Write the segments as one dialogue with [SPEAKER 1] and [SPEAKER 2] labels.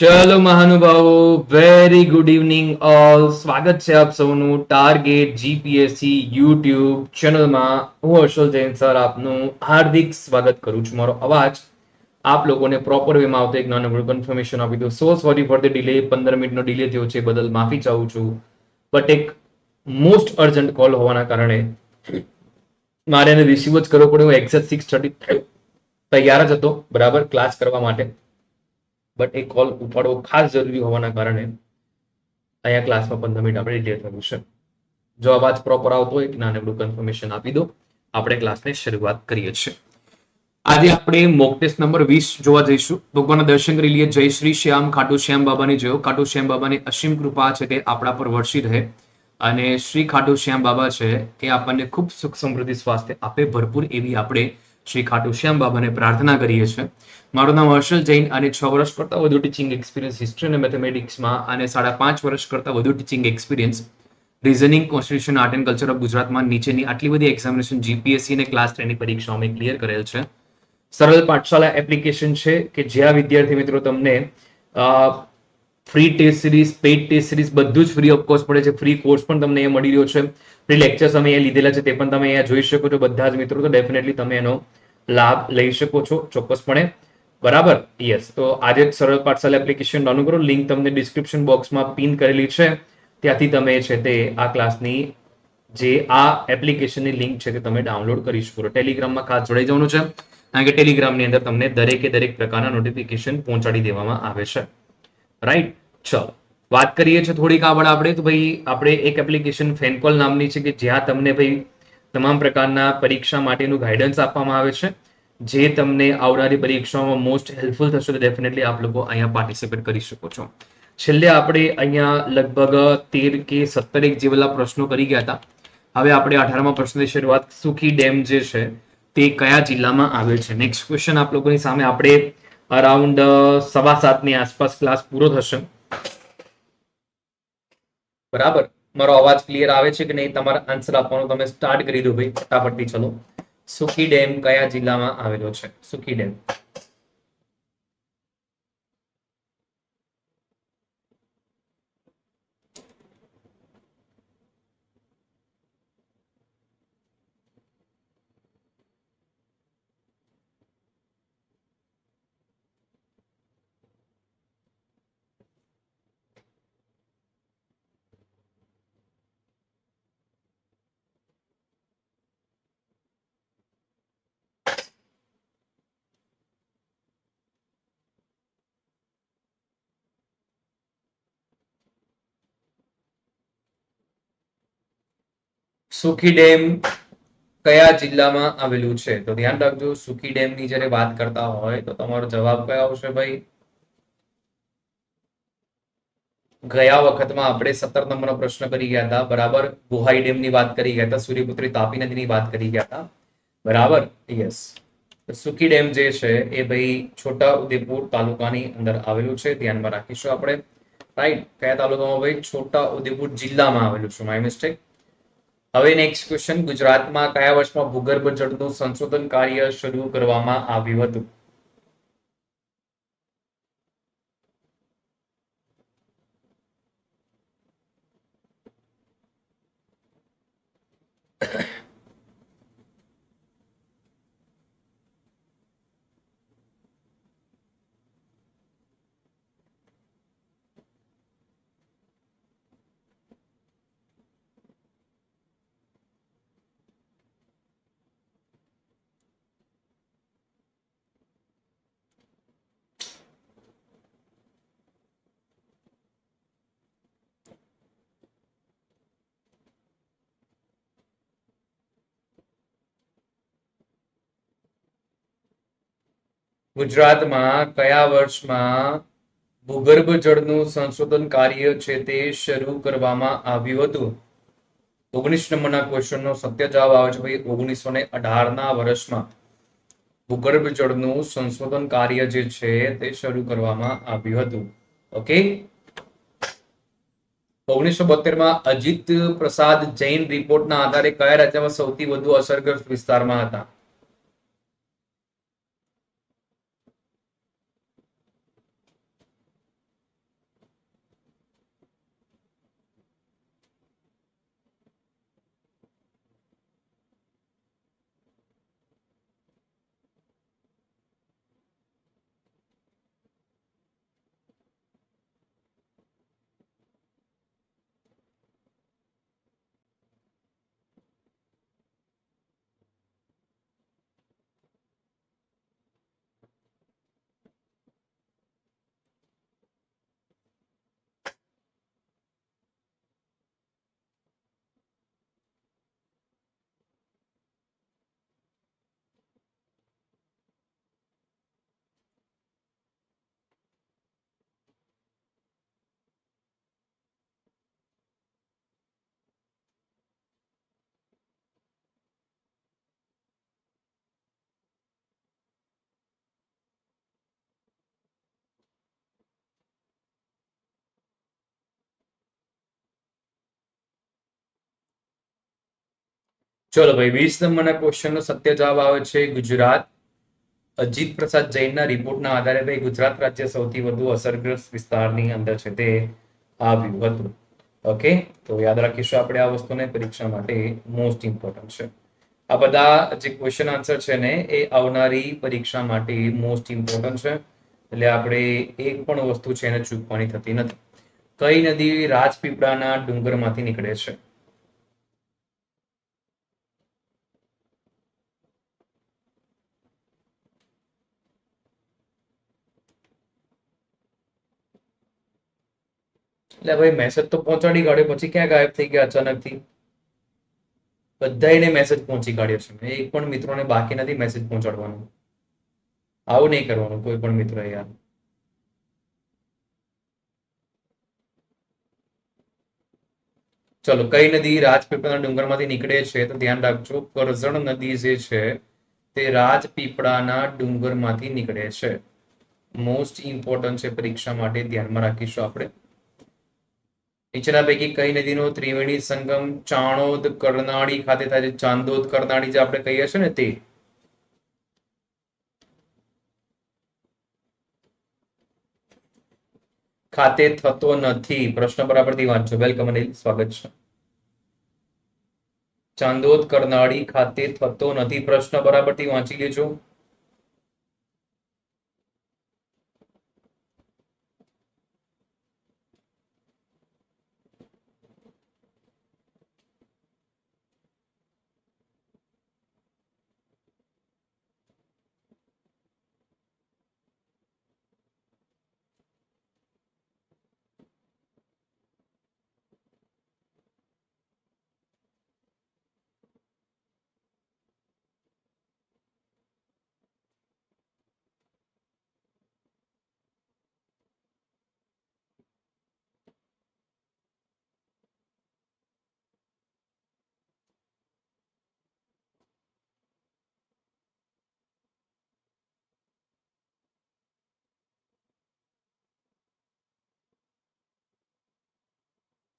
[SPEAKER 1] ચલો મહાનુભાવો very good evening all સ્વાગત છે આપ સૌનું ટાર્ગેટ જીપીએસસી યુટ્યુબ ચેનલમાં હું હર્ષલ જૈન સર આપનું હાર્દિક સ્વાગત કરું છું મારો અવાજ. આપ લોકોને પ્રોપર વેમાં આવતો એક નાનકડું કન્ફર્મેશન આપી દઉં. So sorry for the delay પંદર મિનિટનો ડિલે થયો છે બદલ માફી ચાહું છું. બટ એક મોસ્ટ અર્જન્ટ કોલ હોવાના કારણે મારે એને રિસીવ જ કરવો પડ્યો. એક્ઝેક્ટ સિક્સ થર્ટી તૈયાર જ હતો, બરાબર? ક્લાસ કરવા માટે. બટ એ કોલ ઉપાડવો ખાસ જરૂરી હોવાના કારણે અહીંયા ક્લાસમાં પંદર મિનિટ આપણે ડિલે થયું છે. જો અવાજ પ્રોપર આવતો હોય કે નાનકડું કન્ફર્મેશન આપી દો. આપણે ક્લાસને શરૂઆત કરીએ છીએ. આજે આપણે મોક ટેસ્ટ નંબર વીસ જોવા જઈશું. ભગવાનના દર્શન કરી લઈએ. જય શ્રી શ્યામ, ખાટુ શ્યામ બાબાની જોયો ખાટુ શ્યામ બાબાની અસીમ કૃપા છે તે આપણા પર વર્ષી રહે. અને શ્રી ખાટુ શ્યામ બાબા છે એ આપણને ખૂબ સુખ સમૃદ્ધિ સ્વાસ્થ્ય આપે ભરપૂર એવી આપણે શ્રી ખાટુ શ્યામ બાબાને પ્રાર્થના કરીએ છીએ. મારું નામ હર્ષલ જૈન અને છ વર્ષ કરતાં વધુ ટીચિંગ એક્સપિરિયન્સ હિસ્ટ્રી અને મેથેમેટિક્સમાં અને સાડા પાંચ વર્ષ કરતાં વધુ teaching experience reasoning constitution art and culture of ગુજરાતમાં નીચેની આટલી બધી એક્ઝામિનેશન જીપીએસસી અને ક્લાસ ટેનની પરીક્ષાઓ મેં ક્લિયર કરેલ છે. સરળ પાઠશાળા એપ્લિકેશન છે કે જ્યાં વિદ્યાર્થી મિત્રો તમને free test series paid test series બધું જ ફ્રી ઓફકોર્સ પડે છે. ફ્રી કોર્સ પણ તમને અહીંયા મળી રહ્યો છે. ફ્રી લેક્ચર્સ અમે અહીંયા લીધેલા છે, તે પણ તમે અહીંયા જોઈ શકો છો. બધા જ મિત્રો તો ડેફિનેટલી તમે એનો લાભ લઈ શકો છો ચોક્કસપણે. બરાબર? યસ તો આજે જ સરળ પાર્સલ એપ્લિકેશન ડાઉનલોડ કરો લિંક તમને ડિસ્ક્રિપ્શન બોક્સમાં પિન કરેલી છે. ત્યાંથી તમે છે તે આ ક્લાસની જે આ એપ્લિકેશનની લિંક છે તે તમે ડાઉનલોડ કરી શકો ટેલિગ્રામમાં ખાસ જોડાઈ જવાનું છે. કારણ કે ટેલિગ્રામની અંદર તમને દરેકે દરેક પ્રકારના નોટિફિકેશન પહોંચાડી દેવામાં આવે છે. રાઈટ ચલો. વાત કરીએ છીએ થોડીક આગળ આપણે. તો ભાઈ, આપણે એક એપ્લિકેશન ફેનકોલ નામની છે કે જ્યાં તમને ભાઈ તમામ પ્રકારના પરીક્ષા માટેનું ગાઈડન્સ આપવામાં આવે છે. જે તમને આવનારી પરીક્ષામાં મોસ્ટ હેલ્પફુલ થશે, તો ડેફિનેટલી આપ લોકો અહીંયા પાર્ટિસિપેટ કરી શકો છો. છેલ્લે આપણે અહીંયા લગભગ તેર કે સત્તર એક જેવા પ્રશ્નો કરી ગયા હતા. હવે આપણે અઢારમા પ્રશ્નની શરૂઆત સુખી ડેમ જે છે, તે કયા જિલ્લામાં આવેલ છે? નેક્સ્ટ ક્વેશ્ચન આપ લોકોની સામે આપણે અરાઉન્ડ સવા સાતની આસપાસ ક્લાસ પૂરો થશે. બરાબર? મારો અવાજ ક્લિયર આવે છે કે નહીં? તમારા આન્સર આપવાનું તમે સ્ટાર્ટ કરી દો ભાઈ. ફટાફટથી ચલો. સુખી ડેમ કયા જિલ્લામાં આવેલો છે? સુખી ડેમ. સુખી ડેમ કયા જિલ્લામાં આવેલું છે? તો ધ્યાન રાખજો, સુખી ડેમની જ્યારે વાત કરતા હોય તો તમારો જવાબ કયો આવશે ભાઈ? ગયા વખતમાં આપણે સત્તર નંબરનો પ્રશ્ન કરી ગયા હતા, બરાબર? ગુહાઈ ડેમની વાત કરી ગયા હતા, સૂર્યપુત્રી તાપી નદીની વાત કરી ગયા હતા, બરાબર? યસ સુખી ડેમ જે છે એ ભાઈ છોટા ઉદેપુર તાલુકાની અંદર આવેલું છે, ધ્યાનમાં રાખીશું આપણે. રાઈટ કયા તાલુકામાં ભાઈ? છોટા ઉદેપુર જિલ્લામાં આવેલું છે માય મિસ્ટેક હવે નેક્સ્ટ ક્વેશ્ચન ગુજરાતમાં કયા વર્ષમાં ભૂગર્ભ જળનું સંશોધન કાર્ય શરૂ કરવામાં આવ્યું હતું? ગુજરાતમાં કયા વર્ષમાં ભૂગર્ભ જળનું સંશોધન કાર્ય છે તે શરૂ કરવામાં આવ્યું હતું? ઓગણીસ નંબરના ક્વેશ્ચનનો સત્ય જવાબ આવે છે ભાઈ ઓગણીસો ને અઢારના વર્ષમાં. ભૂગર્ભ જળનું સંશોધન કાર્ય જે છે તે શરૂ કરવામાં આવ્યું હતું. ઓકે? ઓગણીસો બોતેરમાં અજીત પ્રસાદ જૈન રિપોર્ટના આધારે કયા રાજ્યમાં સૌથી વધુ અસરગ્રસ્ત વિસ્તારમાં હતા? ચલો ભાઈ, વીસ નંબરના ક્વેશ્ચનનો સત્ય જવાબ આવે છે ગુજરાત. અજીત પ્રસાદ જૈનના રિપોર્ટના આધારે ભાઈ, ગુજરાત રાજ્ય સૌથી વધુ અસરગ્રસ્ત વિસ્તારની અંદર છે તે આવ્યું હતું. ઓકે તો યાદ રાખીશું આપણે આ વસ્તુને પરીક્ષા માટે મોસ્ટ ઇમ્પોર્ટન્ટ છે. આ બધા જે ક્વેશ્ચન આન્સર છે ને, એ આવનારી પરીક્ષા માટે મોસ્ટ ઇમ્પોર્ટન્ટ છે. એટલે આપણે એક પણ વસ્તુ છે એને ચૂકવાની થતી નથી. કઈ નદી રાજપીપળાના ડુંગરમાંથી નીકળે છે? એટલે ભાઈ મેસેજ તો પહોંચાડી કાઢ્યો, પછી ક્યાં ગાયબ થઈ ગયા અચાનકથી? બધાને મેસેજ પહોંચી કાઢ્યો છે. મેં એક પણ મિત્રોને બાકી નથી મેસેજ પહોંચાડવાનું. આવું નહીં કરવાનું, કોઈ પણ મિત્ર યાર. ચલો, કઈ નદી રાજપીપળાના ડુંગરમાંથી નીકળે છે તો ધ્યાન રાખજો, કરજણ નદી જે છે તે રાજપીપળાના ડુંગરમાંથી નીકળે છે. મોસ્ટ ઇમ્પોર્ટન્ટ છે પરીક્ષા માટે ધ્યાનમાં રાખીશું આપણે. નીચેના પૈકી કઈ નદીનો ત્રિવેણી સંગમ, ચાણોદ, કરનાળી ખાતે થાય છે. ચાંદોદ, કરનાળી જે આપણે કહીએ છીએ ને તે. ખાતે થતો નથી. પ્રશ્ન બરાબરથી વાંચો વેલકમ અનિલ. સ્વાગત છે. ચાંદોદ, કરનાળી ખાતે થતો નથી. પ્રશ્ન બરાબરથી વાંચી લેજો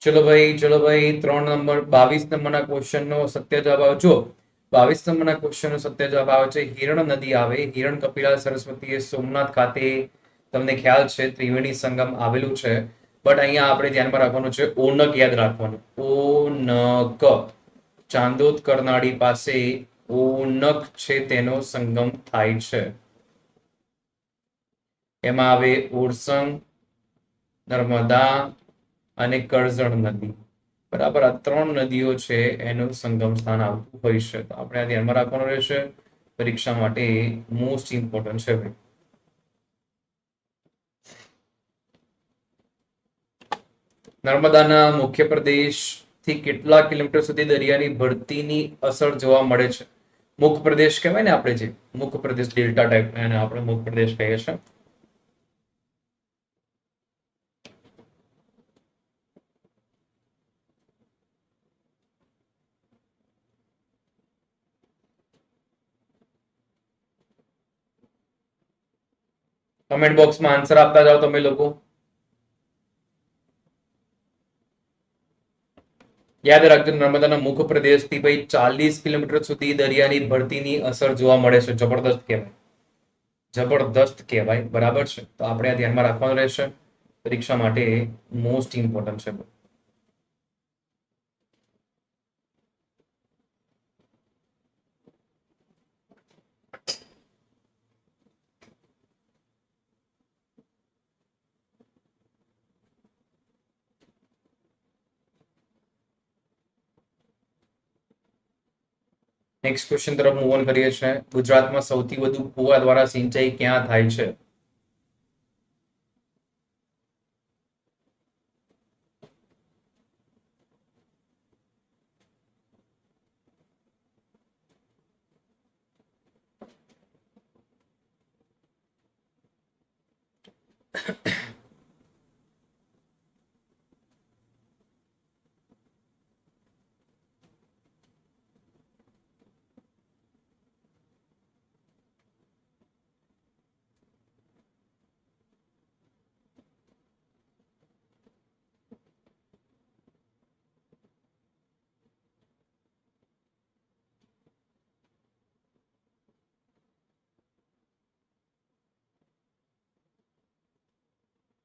[SPEAKER 1] ચલો ભાઈ ચલો ભાઈ, ત્રણ નંબર, બાવીસ નંબરના ક્વેશ્ચન નો સત્ય જવાબ આવે. જો બાવીસ નંબરના ક્વેશ્ચન નો સત્ય જવાબ આવે છે, હિરણ નદી આવે. હિરણ કપિલા સરસ્વતી સોમનાથ ખાતે, તમને ખ્યાલ છે, ત્રિવેણી સંગમ આવેલું છે. બટ અહીંયા આપણે ધ્યાનમાં રાખવાનું છે, ઓનક યાદ રાખવાનું. ઓનક, ચાંદોદ કરનાળી પાસે ઓનક છે, તેનો સંગમ થાય છે. એમાં આવે ઓરસંગ, નર્મદા અને કરજણ નદી. બરાબર, આ ત્રણ નદીઓ છે, એનું સંગમ સ્થાન આવતું હોય છે તો આપણે આ ધ્યાનમાં રાખવાનું રહેશે, પરીક્ષા માટે મોસ્ટ ઇમ્પોર્ટન્ટ છે નર્મદાના મુખ્ય પ્રદેશથી કેટલા કિલોમીટર સુધી દરિયાની ભરતીની અસર જોવા મળે છે? મુખ પ્રદેશ કહેવાય ને આપણે જે, મુખ પ્રદેશ ડેલ્ટા ટાઈપ એને આપણે મુખ પ્રદેશ કહીએ છીએ. કમેન્ટ બોક્સમાં આન્સર આપતા જાઓ તમે લોકો. યાદ રાખજો નર્મદાના મુખ પ્રદેશથી ભાઈ ચાલીસ કિલોમીટર સુધી દરિયાની ભરતીની અસર જોવા મળે છે. જબરદસ્ત કહેવાય. જબરદસ્ત કહેવાય. બરાબર છે? તો આપણે આ ધ્યાનમાં રાખવાનું રહેશે. પરીક્ષા માટે મોસ્ટ ઇમ્પોર્ટન્ટ છે. નેક્સ્ટ ક્વેશ્ચન તરફ મૂવ ઓન કરીએ છીએ. ગુજરાતમાં સૌથી વધુ કુવા દ્વારા સિંચાઈ ક્યાં થાય છે?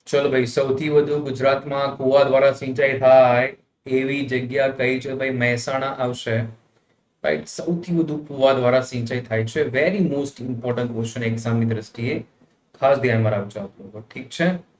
[SPEAKER 1] ચલો ભાઈ, સૌથી વધુ ગુજરાતમાં કુવા દ્વારા સિંચાઈ થાય એવી જગ્યા કઈ છે? ભાઈ, મહેસાણા આવશે. રાઈટ સૌથી વધુ કુવા દ્વારા સિંચાઈ થાય છે. વેરી મોસ્ટ ઇમ્પોર્ટન્ટ ક્વેશ્ચન એક્ઝામની દ્રષ્ટિએ ખાસ ધ્યાનમાં રાખજો આપ લોકો. ઠીક છે?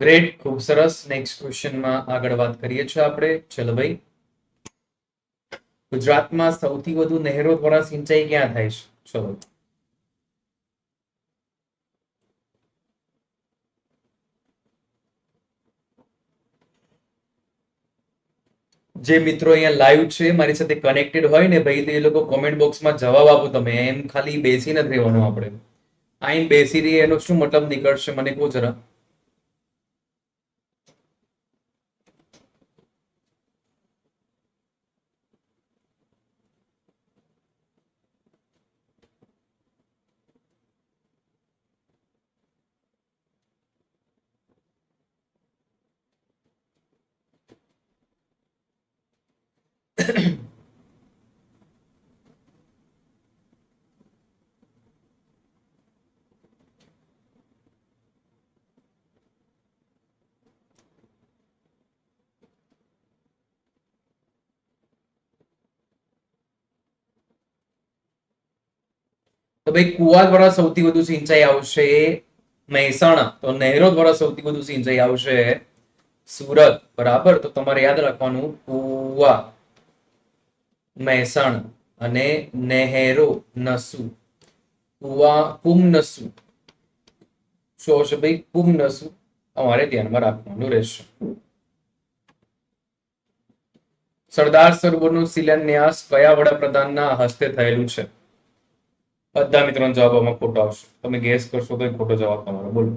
[SPEAKER 1] ગ્રેટ ખૂબ સરસ. નેક્સ્ટ ક્વેશ્ચનમાં આગળ વાત કરીએ છીએ આપણે. ચલો ભાઈ. ગુજરાતમાં સૌથી વધુ નહેરો દ્વારા સિંચાઈ ક્યાં થાય છે? ચલો. જે મિત્રો અહીંયા લાઈવ છે, મારી સાથે કનેક્ટેડ હોય ને ભાઈ, તો એ લોકો કોમેન્ટ બોક્સમાં જવાબ આપો તમે. એમ ખાલી બેસી નથી રહેવાનું આપણે. અહીં બેસી રહીએ એનો શું મતલબ નીકળશે? મને કહો જરા. તો ભાઈ કુવા દ્વારા સૌથી વધુ સિંચાઈ આવશે મહેસાણા. તો નહેરો દ્વારા સૌથી વધુ સિંચાઈ આવશે સુરત. બરાબર? તો તમારે યાદ રાખવાનું કુવા મહેસાણા અને નહેરો નસુ. કુવા કુમનસુ શું આવશે ભાઈ? કુમનસુ અમારે ધ્યાનમાં રાખવાનું રહેશે. સરદાર સરોવરનું શિલાન્યાસ કયા વડાપ્રધાનના હસ્તે થયેલું છે? બધા મિત્રોનો જવાબ આમાં ખોટો આવશે. તમે ગેસ કરશો તો ખોટો જવાબ તમારો. બોલો.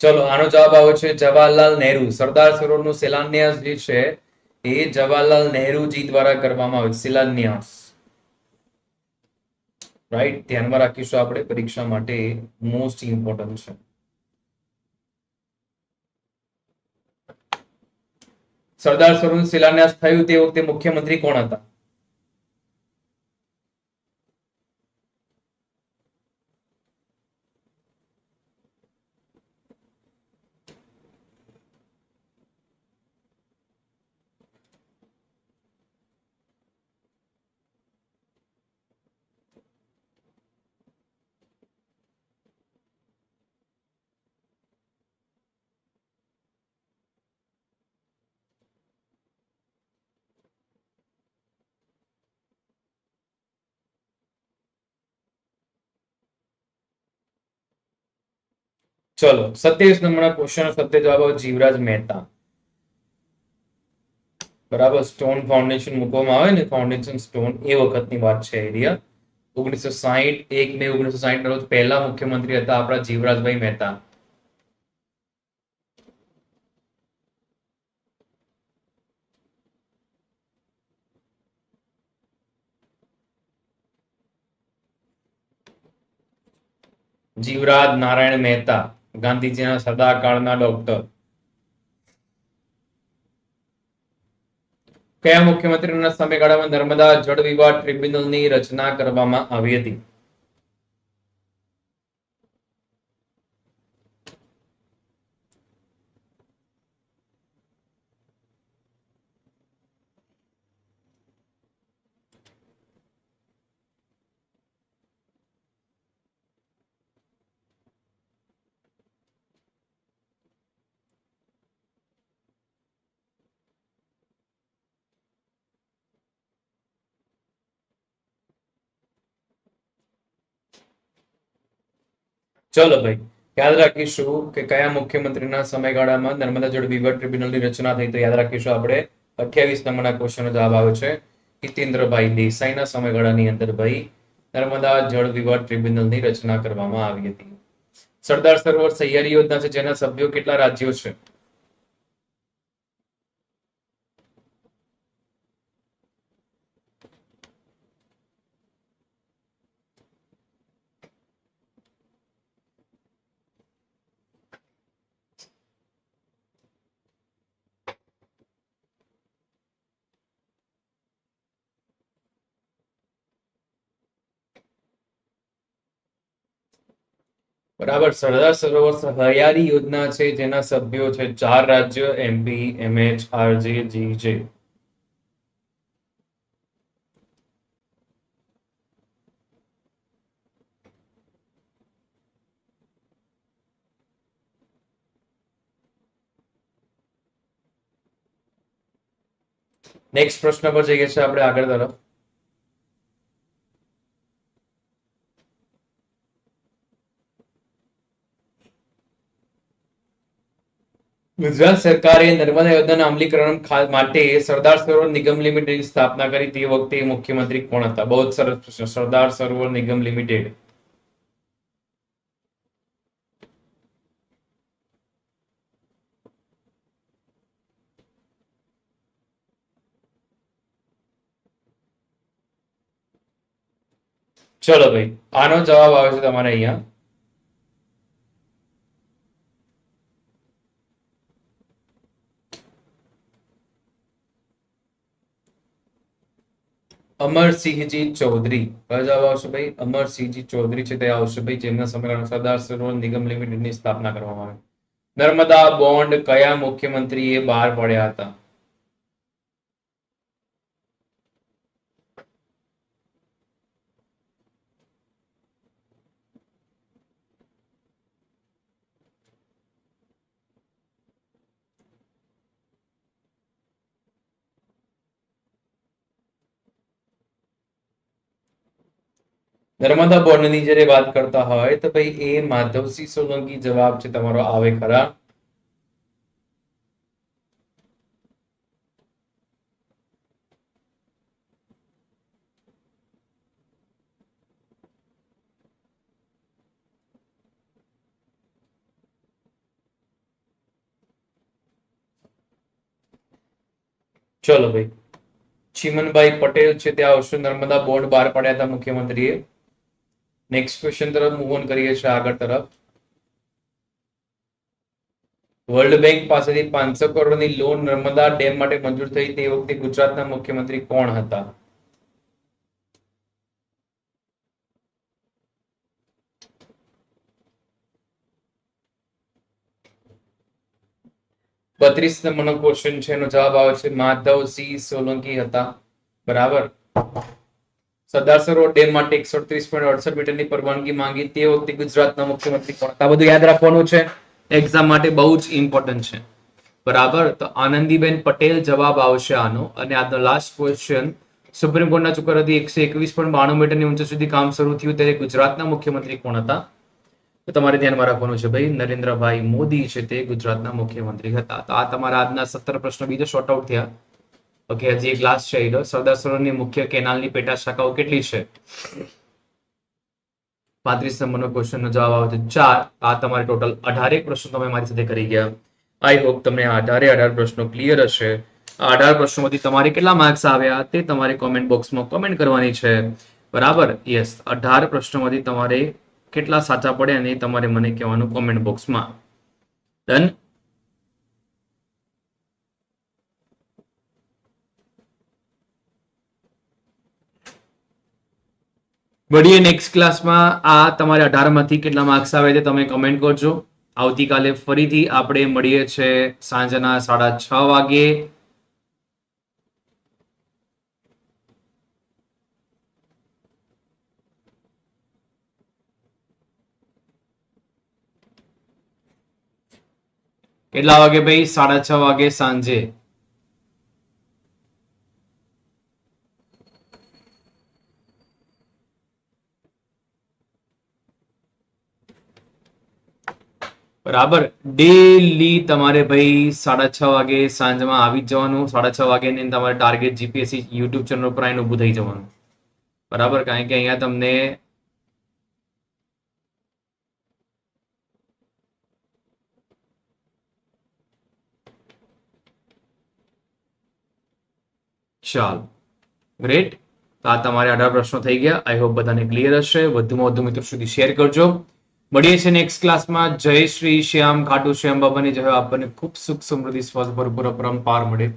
[SPEAKER 1] ચલો, આનો જવાબ આવે છે જવાહરલાલ નહેરુ. સરદાર સરોવરનું શિલાન્યાસ જે છે, એ જવાહરલાલ નહેરુજી દ્વારા કરવામાં આવે શિલાન્યાસ. રાઈટ ધ્યાનમાં રાખીશું આપણે. પરીક્ષા માટે મોસ્ટ ઇમ્પોર્ટન્ટ છે. સરદાર સરોવરનું શિલાન્યાસ થયું તે વખતે મુખ્યમંત્રી કોણ હતા? ચલો, સત્યાવીસ નંબરના ક્વેશ્ચનનો સત્ય જવાબ જીવરાજ મહેતા. બરાબર સ્ટોન ફાઉન્ડેશન મૂકવામાં આવે ને ફાઉન્ડેશન સ્ટોન એ વખતની વાત છે એરિયા ઓગણીસો સાહીઠ એક મે ઓગણીસો સાહીઠ રોજ પહેલા મુખ્યમંત્રી હતા આપણા જીવરાજભાઈ મહેતા. જીવરાજ નારાયણ મહેતા. ગાંધીજીના સદાકાળના ડોક્ટર કયા મુખ્યમંત્રીના સમયગાળામાં નર્મદા જળ વિવાદ ટ્રિબ્યુનલની રચના કરવામાં આવી હતી? ચલો ભાઈ, યાદ રાખીશું કે કયા મુખ્યમંત્રીના સમયગાળામાં નર્મદા જળ વિવાદ ટ્રિબ્યુનલની રચના થઈ, તો યાદ રાખીશું આપણે અઠ્યાવીસ નંબરના ક્વેશ્ચનનો જવાબ આવ્યો છે. હિતેન્દ્રભાઈ દેસાઈના સમયગાળાની અંદર ભાઈ, નર્મદા જળ વિવાદ ટ્રિબ્યુનલની રચના કરવામાં આવી હતી. સરદાર સરોવર સહિયારી યોજના છે, જેના સભ્યો કેટલા રાજ્યો છે? બરાબર સરદાર સરોવર સહયારી યોજના છે, જેના સભ્યો છે ચાર રાજ્ય MP MH RJ GJ next પ્રશ્ન પર જઈએ છીએ આપણે આગળ તરફ. ગુજરાત સરકારે નર્મદા યોજનાના અમલીકરણ ખા- માટે સરદાર સરોવર નિગમ લિમિટેડની સ્થાપના કરી તે વખતે મુખ્યમંત્રી કોણ હતા? બહુ જ સરસ પ્રશ્ન. સરદાર સરોવર નિગમ લિમિટેડ. ચલો ભાઈ, આનો જવાબ આવે છે તમારે અહીંયા. અમરસિંહજી ચૌધરી. કયો જવાબ આવશે ભાઈ? અમરસિંહજી ચૌધરી છે તે આવશે ભાઈ, જેમના સમયગાળામાં સરદાર સરોવર નિગમ લિમિટેડની સ્થાપના કરવામાં આવી. નર્મદા બોન્ડ કયા મુખ્યમંત્રીએ બહાર પડ્યા હતા? નર્મદા બોર્ડની જ્યારે વાત કરતા હોય તો ભાઈ એ માધવસિંહ સોલંકી જવાબ છે તમારો આવે ખરા. ચલો ભાઈ. ચીમનભાઈ પટેલ છે, તે આવશે નર્મદા બોર્ડ બહાર પાડ્યા હતા મુખ્યમંત્રીએ. નેક્સ્ટ ક્વેશ્ચન તરફ મૂવ ઓન કરીએ છીએ આગળ તરફ. વર્લ્ડ બેંક પાસેથી પાંચસો કરોડની લોન નર્મદા ડેમ માટે મંજૂર થઈ તે વખતે ગુજરાતના મુખ્યમંત્રી કોણ હતા? બત્રીસ નંબરનો ક્વેશ્ચન છે, એનો જવાબ આવે છે માધવસિંહ સોલંકી હતા. બરાબર? સરદાર સરોવર ડેમ માટે એકસો ત્રીસ પોઈન્ટ અડસઠ મીટરની પરવાનગી માંગી. તે વખતે ગુજરાતના મુખ્યમંત્રી કોણ આ બધું યાદ રાખવાનું છે. એક્ઝામ માટે બહુ જ ઇમ્પોર્ટન્ટ છે. બરાબર? તો આનંદીબેન પટેલ જવાબ આવશે આનો. અને આજનો લાસ્ટ ક્વેશ્ચન સુપ્રીમ કોર્ટના ચુકાદાથી એકસો એકવીસ પોઈન્ટ બાણું મીટરની ઊંચાઈ સુધી કામ શરૂ થયું ત્યારે ગુજરાતના મુખ્યમંત્રી કોણ હતા? તો તમારે ધ્યાનમાં રાખવાનું છે ભાઈ, નરેન્દ્રભાઈ મોદી છે તે ગુજરાતના મુખ્યમંત્રી હતા. તો આ તમારા આજના સત્તર પ્રશ્નો, બીજો શોર્ટ આઉટ થયા. ઓકે, હજી એક લાસ્ટ છે એનો સરદાર સરોવરની મુખ્ય કેનાલની પેટા શાખાઓ કેટલી છે? પાંત્રીસ નંબરનો ક્વેશ્ચનનો જવાબ આવે છે ચાર. આ તમારે ટોટલ અઢારેક પ્રશ્નો તમે મારી સાથે કરી ગયા. આઈ હોપ તમને અઢારે અઢાર પ્રશ્નો ક્લિયર હશે. આ અઢાર પ્રશ્નોમાંથી તમારે કેટલા માર્ક્સ આવ્યા તે તમારે કોમેન્ટ બોક્સમાં કોમેન્ટ કરવાની છે. બરાબર? યસ અઢાર પ્રશ્નોમાંથી તમારે કેટલા સાચા પડ્યા અને તમારે મને કહેવાનું કોમેન્ટ બોક્સમાં ડન મળીએ નેક્સ્ટ ક્લાસમાં આ તમારે અઢારમાંથી કેટલા માર્ક્સ આવે છે તમે કમેન્ટ કરજો. આવતીકાલે ફરીથી આપણે મળીએ છે સાંજના સાડા છ વાગે કેટલા વાગે ભાઈ? સાડા છ વાગે સાંજે. બરાબર. ડેલી તમારે ભાઈ સાડા છ વાગે સાંજમાં આવી જવાનું. સાડા છ વાગે ને તમારે ટાર્ગેટ જીપીએસસી યુટ્યુબ ચેનલ પર આવીને ઊભું થઈ જવાનું. બરાબર? કારણ કે અહીંયા તમને ચાલો. ગ્રેટ તો આ તમારે અઢાર પ્રશ્નો થઈ ગયા. આઈ હોપ બધાને ક્લિયર હશે. વધુમાં વધુ મિત્રો સુધી શેર કરજો. મળીએ છીએ નેક્સ્ટ ક્લાસમાં જય શ્રી શ્યામ, ખાટુ શ્યામ બાબાની જય. આપણને ખૂબ સુખ સમૃદ્ધિ, સ્વાસ્થ્ય ભરપૂર પરંપાર મળે.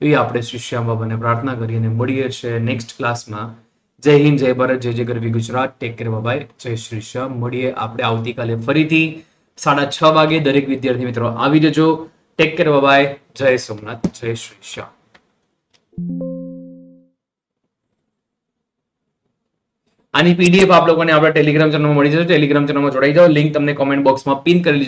[SPEAKER 1] એ આપણે શ્રી શ્યામ બાબાને પ્રાર્થના કરી અને મળીએ છીએ નેક્સ્ટ ક્લાસમાં જય હિન્દ, જય ભારત, જય જય ગરવી ગુજરાત. ટેક કેર બાય જય શ્રી શ્યામ. મળીએ આપણે આવતીકાલે ફરીથી સાડા છ વાગે. દરેક વિદ્યાર્થી મિત્રો, આવી જજો. ટેક કેર બાય જય સોમનાથ, જય શ્રી શ્યામ. આની પીડીએફ આપ લોકોને આપણા ટેલિગ્રામ ચેનલમાં મળી જશે. ટેલિગ્રામ ચેનલમાં જોડાઈ જાઓ. લિંક તમને કોમેન્ટ બોક્સમાં પિન કરેલી છે.